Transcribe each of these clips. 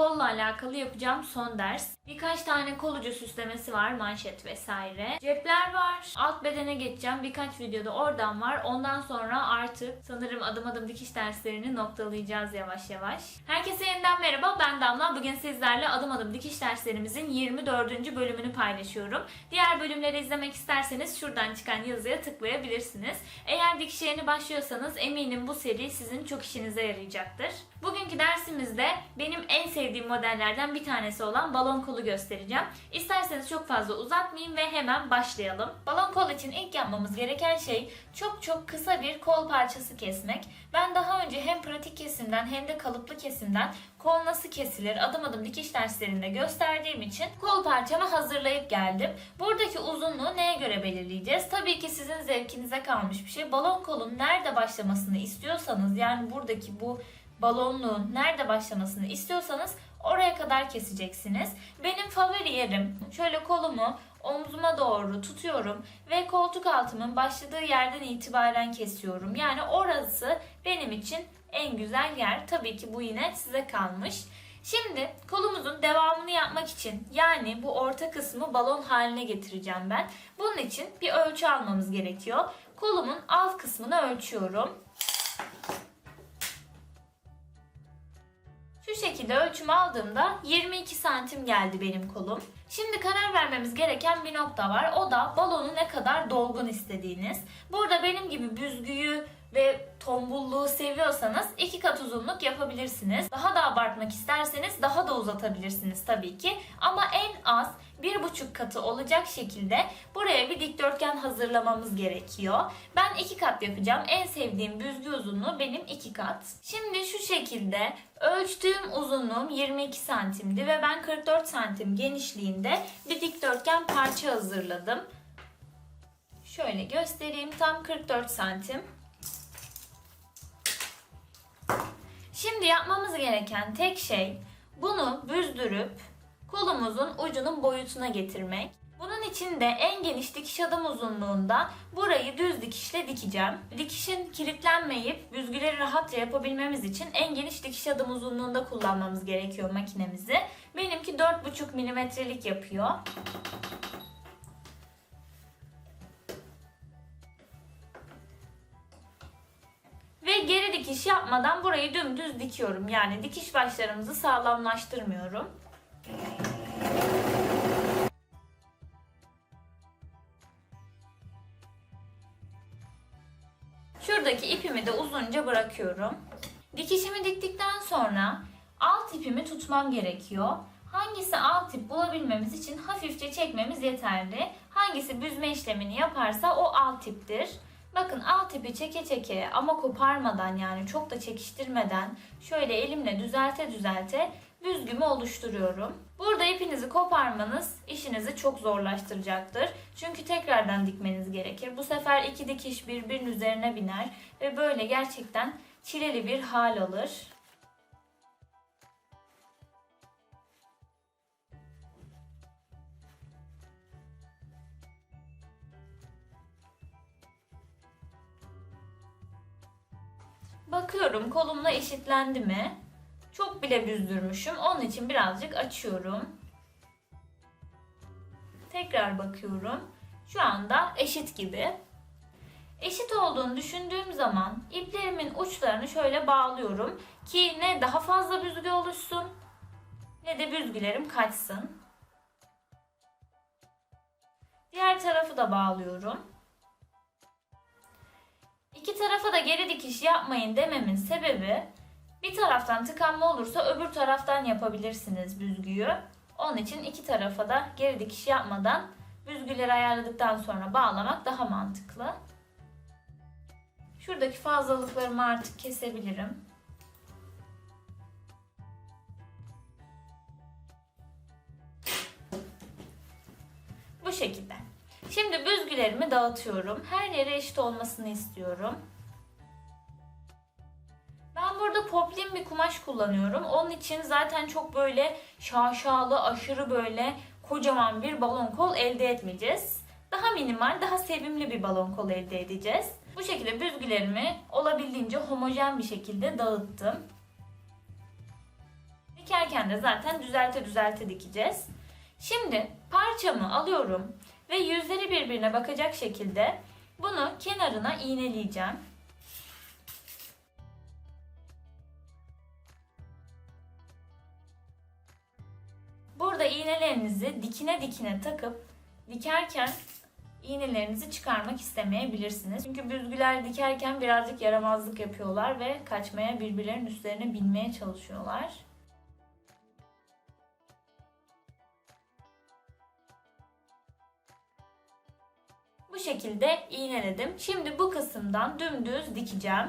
kolla alakalı yapacağım son ders. Birkaç tane kol ucu süslemesi var, manşet vesaire. Cepler var. Alt bedene geçeceğim. Birkaç videoda oradan var. Ondan sonra artık sanırım adım adım dikiş derslerini noktalayacağız yavaş yavaş. Herkese yeniden merhaba. Ben Damla. Bugün sizlerle adım adım dikiş derslerimizin 24. bölümünü paylaşıyorum. Diğer bölümleri izlemek isterseniz şuradan çıkan yazıya tıklayabilirsiniz. Eğer dikişe yeni başlıyorsanız eminim bu seri sizin çok işinize yarayacaktır. Bugünkü dersimizde benim en sevdiğim modellerden bir tanesi olan balon kolu göstereceğim. İsterseniz çok fazla uzatmayayım ve hemen başlayalım. Balon kol için ilk yapmamız gereken şey çok çok kısa bir kol parçası kesmek. Ben daha önce hem pratik kesimden hem de kalıplı kesimden kol nasıl kesilir adım adım dikiş derslerinde gösterdiğim için kol parçamı hazırlayıp geldim. Buradaki uzunluğu neye göre belirleyeceğiz? Tabii ki sizin zevkinize kalmış bir şey. Balon kolun nerede başlamasını istiyorsanız yani buradaki bu balonluğun nerede başlamasını istiyorsanız oraya kadar keseceksiniz. Benim favori yerim şöyle kolumu omzuma doğru tutuyorum ve koltuk altımın başladığı yerden itibaren kesiyorum. Yani orası benim için en güzel yer. Tabii ki bu yine size kalmış. Şimdi kolumuzun devamını yapmak için yani bu orta kısmı balon haline getireceğim ben. Bunun için bir ölçü almamız gerekiyor. Kolumun alt kısmını ölçüyorum. Şekilde ölçümü aldığımda 22 santim geldi benim kolum. Şimdi karar vermemiz gereken bir nokta var. O da balonu ne kadar dolgun istediğiniz. Burada benim gibi büzgüyü ve tombulluğu seviyorsanız iki kat uzunluk yapabilirsiniz. Daha da abartmak isterseniz daha da uzatabilirsiniz tabii ki. Ama en az bir buçuk katı olacak şekilde buraya bir dikdörtgen hazırlamamız gerekiyor. Ben iki kat yapacağım. En sevdiğim büzgü uzunluğu benim iki kat. Şimdi şu şekilde ölçtüğüm uzunluğum 22 santimdi ve ben 44 santim genişliğinde bir dikdörtgen parça hazırladım. Şöyle göstereyim tam 44 santim. Şimdi yapmamız gereken tek şey bunu büzdürüp kolumuzun ucunun boyutuna getirmek. Bunun için de en geniş dikiş adım uzunluğunda burayı düz dikişle dikeceğim. Dikişin kilitlenmeyip büzgüleri rahatça yapabilmemiz için en geniş dikiş adım uzunluğunda kullanmamız gerekiyor makinemizi. Benimki 4,5 milimetrelik yapıyor. Ve geri dikiş yapmadan burayı dümdüz dikiyorum. Yani dikiş başlarımızı sağlamlaştırmıyorum. Şuradaki ipimi de uzunca bırakıyorum. Dikişimi diktikten sonra alt ipimi tutmam gerekiyor. Hangisi alt ip bulabilmemiz için hafifçe çekmemiz yeterli. Hangisi büzme işlemini yaparsa o alt iptir. Bakın alt ipi çeke çeke ama koparmadan yani çok da çekiştirmeden şöyle elimle düzelte düzelte büzgümü oluşturuyorum. Burada ipinizi koparmanız işinizi çok zorlaştıracaktır. Çünkü tekrardan dikmeniz gerekir. Bu sefer iki dikiş birbirinin üzerine biner ve böyle gerçekten çileli bir hal alır. Bakıyorum kolumla eşitlendi mi? Çok bile büzdürmüşüm. Onun için birazcık açıyorum. Tekrar bakıyorum. Şu anda eşit gibi. Eşit olduğunu düşündüğüm zaman iplerimin uçlarını şöyle bağlıyorum ki ne daha fazla büzgü oluşsun ne de büzgülerim kaçsın. Diğer tarafı da bağlıyorum. İki tarafa da geri dikiş yapmayın dememin sebebi bir taraftan tıkanma olursa öbür taraftan yapabilirsiniz büzgüyü. Onun için iki tarafa da geri dikiş yapmadan büzgüleri ayarladıktan sonra bağlamak daha mantıklı. Şuradaki fazlalıklarımı artık kesebilirim. Bu şekilde. Şimdi büzgülerimi dağıtıyorum. Her yere eşit olmasını istiyorum. Burada poplin bir kumaş kullanıyorum. Onun için zaten çok böyle şaşalı, aşırı böyle kocaman bir balon kol elde etmeyeceğiz. Daha minimal, daha sevimli bir balon kol elde edeceğiz. Bu şekilde büzgülerimi olabildiğince homojen bir şekilde dağıttım. Dikerken de zaten düzelte düzelte dikeceğiz. Şimdi parçamı alıyorum ve yüzleri birbirine bakacak şekilde bunu kenarına iğneleyeceğim. Burada iğnelerinizi dikine dikine takıp dikerken iğnelerinizi çıkarmak istemeyebilirsiniz. Çünkü büzgüler dikerken birazcık yaramazlık yapıyorlar ve kaçmaya birbirlerinin üstlerine binmeye çalışıyorlar. Bu şekilde iğneledim. Şimdi bu kısımdan dümdüz dikeceğim.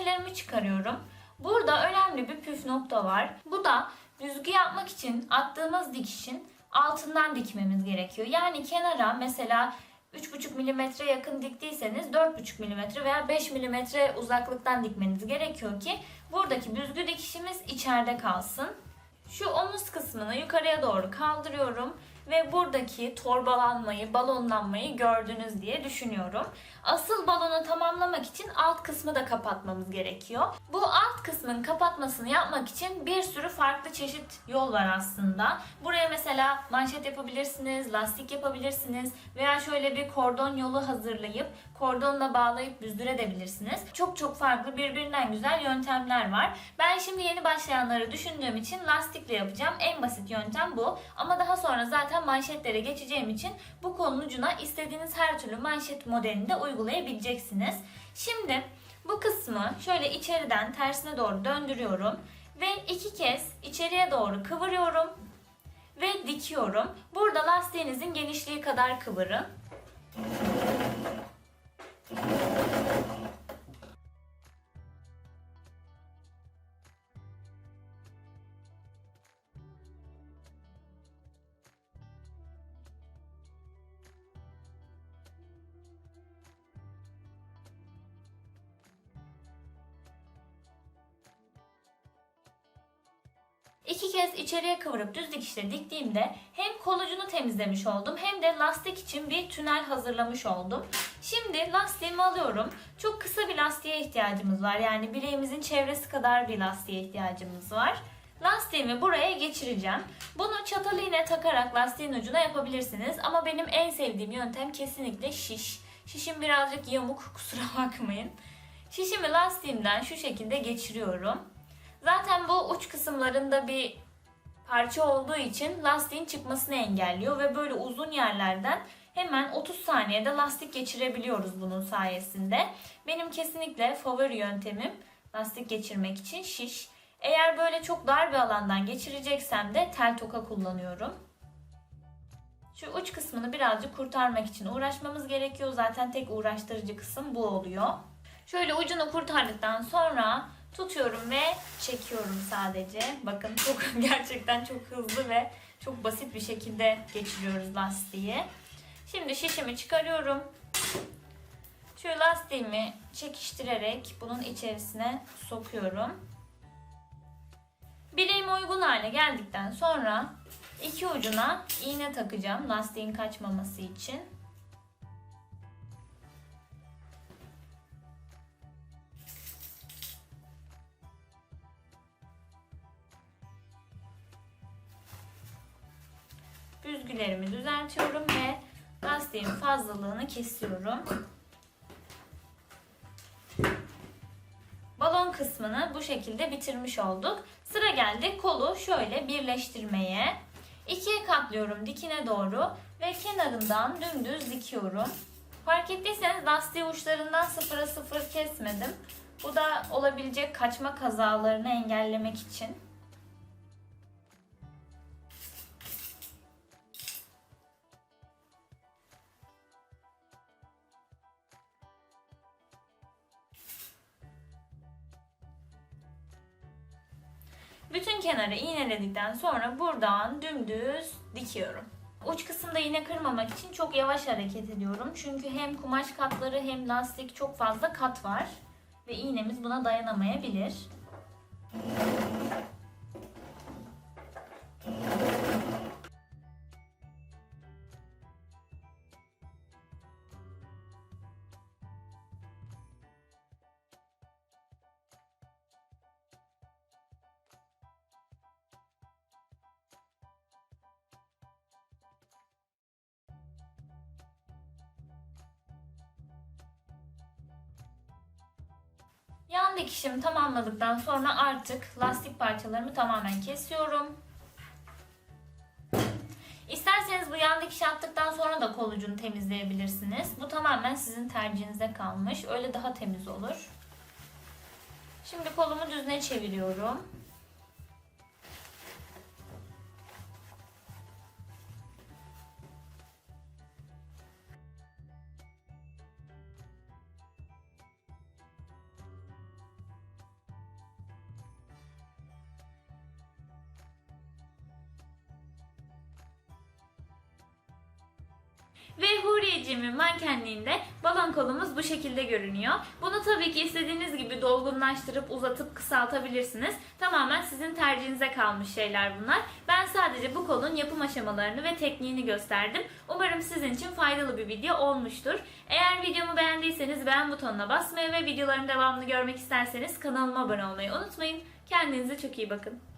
İğnelerimi çıkarıyorum. Burada önemli bir püf nokta var. Bu da büzgü yapmak için attığımız dikişin altından dikmemiz gerekiyor. Yani kenara mesela 3,5 milimetre yakın diktiyseniz 4,5 milimetre veya 5 milimetre uzaklıktan dikmeniz gerekiyor ki buradaki büzgü dikişimiz içeride kalsın. Şu omuz kısmını yukarıya doğru kaldırıyorum ve buradaki torbalanmayı, balonlanmayı gördünüz diye düşünüyorum. Asıl balonu tamamlamak için alt kısmı da kapatmamız gerekiyor. Bu alt kısmın kapatmasını yapmak için bir sürü farklı çeşit yol var aslında. Buraya mesela manşet yapabilirsiniz, lastik yapabilirsiniz veya şöyle bir kordon yolu hazırlayıp kordonla bağlayıp büzdürebilirsiniz. Çok çok farklı birbirinden güzel yöntemler var. Ben şimdi yeni başlayanları düşündüğüm için lastikle yapacağım. En basit yöntem bu. Ama daha sonra zaten manşetlere geçeceğim için bu kolun ucuna istediğiniz her türlü manşet modelini de uygulayabileceksiniz. Şimdi bu kısmı şöyle içeriden tersine doğru döndürüyorum ve iki kez içeriye doğru kıvırıyorum ve dikiyorum. Burada lastiğinizin genişliği kadar kıvırın. İki kez içeriye kıvırıp düz dikişle diktiğimde hem kol ucunu temizlemiş oldum hem de lastik için bir tünel hazırlamış oldum. Şimdi lastiğimi alıyorum. Çok kısa bir lastiğe ihtiyacımız var. Yani bileğimizin çevresi kadar bir lastiğe ihtiyacımız var. Lastiğimi buraya geçireceğim. Bunu çatal iğne takarak lastiğin ucuna yapabilirsiniz. Ama benim en sevdiğim yöntem kesinlikle şiş. Şişim birazcık yamuk kusura bakmayın. Şişimi lastiğimden şu şekilde geçiriyorum. Zaten bu uç kısımlarında bir parça olduğu için lastiğin çıkmasını engelliyor ve böyle uzun yerlerden hemen 30 saniyede lastik geçirebiliyoruz bunun sayesinde. Benim kesinlikle favori yöntemim lastik geçirmek için şiş. Eğer böyle çok dar bir alandan geçireceksem de tel toka kullanıyorum. Şu uç kısmını birazcık kurtarmak için uğraşmamız gerekiyor. Zaten tek uğraştırıcı kısım bu oluyor. Şöyle ucunu kurtardıktan sonra tutuyorum ve çekiyorum sadece. Bakın çok gerçekten çok hızlı ve çok basit bir şekilde geçiriyoruz lastiği. Şimdi şişimi çıkarıyorum. Şu lastiğimi çekiştirerek bunun içerisine sokuyorum. Bileğime uygun hale geldikten sonra iki ucuna iğne takacağım lastiğin kaçmaması için. Büzgülerimi düzeltiyorum ve lastiğin fazlalığını kesiyorum. Balon kısmını bu şekilde bitirmiş olduk. Sıra geldi kolu şöyle birleştirmeye. İkiye katlıyorum dikine doğru ve kenarından dümdüz dikiyorum. Fark ettiyseniz lastiği uçlarından sıfıra sıfır kesmedim. Bu da olabilecek kaçma kazalarını engellemek için. Bütün kenarı iğneledikten sonra buradan dümdüz dikiyorum. uç kısımda iğne kırmamak için çok yavaş hareket ediyorum. Çünkü hem kumaş katları hem lastik çok fazla kat var. Ve iğnemiz buna dayanamayabilir. Yan dikişimi tamamladıktan sonra artık lastik parçalarımı tamamen kesiyorum. İsterseniz bu yan dikişi attıktan sonra da kol ucunu temizleyebilirsiniz. Bu tamamen sizin tercihinize kalmış. Öyle daha temiz olur. Şimdi kolumu düzine çeviriyorum. Ve Huriyeciğimin mankenliğinde balon kolumuz bu şekilde görünüyor. Bunu tabii ki istediğiniz gibi dolgunlaştırıp uzatıp kısaltabilirsiniz. Tamamen sizin tercihinize kalmış şeyler bunlar. Ben sadece bu kolun yapım aşamalarını ve tekniğini gösterdim. Umarım sizin için faydalı bir video olmuştur. Eğer videomu beğendiyseniz beğen butonuna basmayı ve videoların devamını görmek isterseniz kanalıma abone olmayı unutmayın. Kendinize çok iyi bakın.